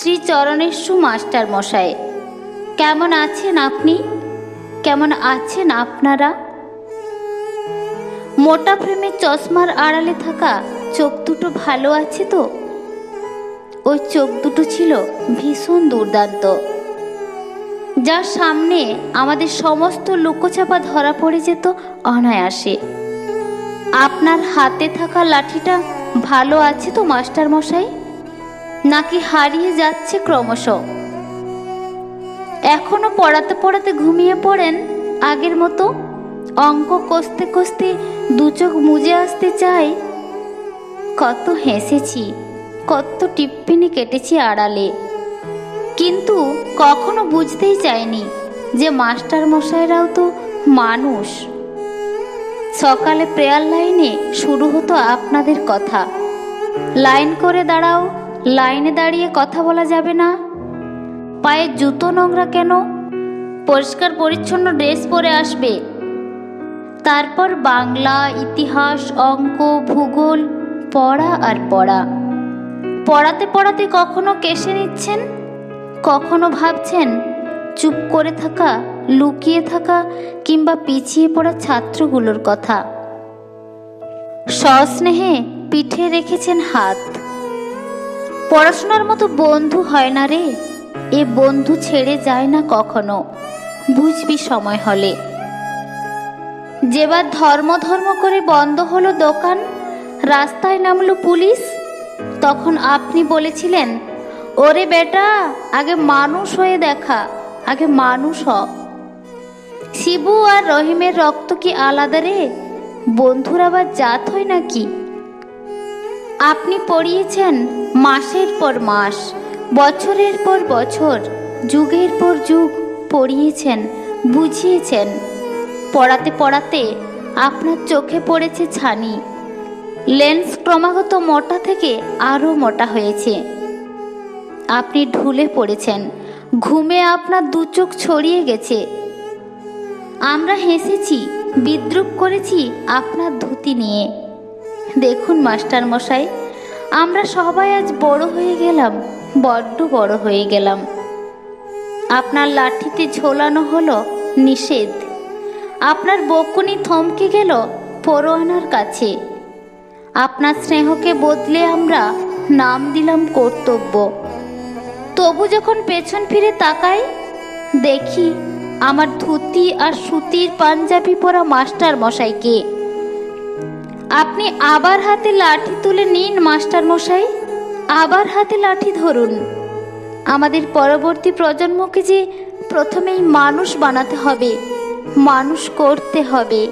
Shri চরণেশ্বু master মশাই। কেমন আছেন আপনি? কেমন আছেন আপনারা? মোটা ফ্রেমের চশমার আড়ালে থাকা চোখ দুটো ভালো আছে তো? ওই চোখ দুটো ছিল ভীষণ দুর্দান্ত। যার সামনে আমাদের সমস্ত লুকোচাপা ধরা পড়ে যেত অনায়াসে। আপনার হাতে থাকা লাঠিটা ভালো আছে তো মাস্টার মশাই নাকি হারিয়ে যাচ্ছে ক্রমশ? এখনও পড়াতে পড়াতে ঘুমিয়ে পড়েন আগের মতো? অঙ্ক কষতে কষতে দু চোখ মুজে আসতে চাই। কত হেসেছি, কত টিপ্পিনি কেটেছি আড়ালে। কিন্তু কখনো বুঝতেই চাইনি যে মাস্টার মশাইরাও তো মানুষ। সকালে প্রেয়ার লাইনে শুরু হতো আপনাদের কথা। লাইন করে দাঁড়াও লাইনে দাঁড়িয়ে কথা বলা যাবে না। পায়ে জুতো নোংরা কেন? পরিষ্কার পরিচ্ছন্ন ড্রেস পরে আসবে। তারপর বাংলা, ইতিহাস, অঙ্ক, ভূগোল, পড়া আর পড়া। পড়াতে পড়াতে কখনো কেসে নিচ্ছেন? কখনো ভাবছেন চুপ করে থাকা, লুকিয়ে থাকা কিংবা পিছিয়ে পড়া ছাত্রগুলোর কথা? সস্নেহে পিঠে রেখেছেন হাত। পড়াশোনার মতো বন্ধু হয় না রে। এ বন্ধু ছেড়ে যায় না কখনো। বুঝবি সময় হলে। যেবার ধর্ম ধর্ম করে বন্ধ হলো দোকান, রাস্তায় নামলো পুলিশ, তখন আপনি বলেছিলেন, ওরে বেটা, আগে মানুষ হয়ে দেখা, আগে মানুষ হ। শিবু আর রহিমের রক্ত কি আলাদা রে? বন্ধুর আবার জাত হয় নাকি? আপনি পড়িয়েছেন মাসের পর মাস, বছরের পর বছর, যুগের পর যুগ পড়িয়েছেন, বুঝিয়েছেন। পড়াতে পড়াতে আপনার চোখে পড়েছে ছানি। লেন্স ক্রমাগত মোটা থেকে আরও মোটা হয়েছে। আপনি ঢুলে পড়েছেন, ঘুমে আপনার দু চোখ ছড়িয়ে গেছে। আমরা হেসেছি, বিদ্রুপ করেছি আপনার ধুতি নিয়ে। দেখুন মাস্টার মশাই আমরা সবাই আজ বড় হয়ে গেলাম, বড্ড বড় হয়ে গেলাম। আপনার লাঠিতে ঝোলানো হলো নিষেধ। আপনার বকুনি থমকে গেল পরোয়ানার কাছে। আপনার স্নেহকে বদলে আমরা নাম দিলাম কর্তব্য। তবু যখন পেছন ফিরে তাকাই, দেখি আমার ধুতি আর সুতির পাঞ্জাবি পরা মাস্টার মশাইকে আপনি আবার হাতে লাঠি তুলে নিন, মাস্টার মশাই। আবার হাতে লাঠি ধরুন। আমাদের পরবর্তী প্রজন্মকে যে প্রথমেই মানুষ বানাতে হবে, মানুষ করতে হবে।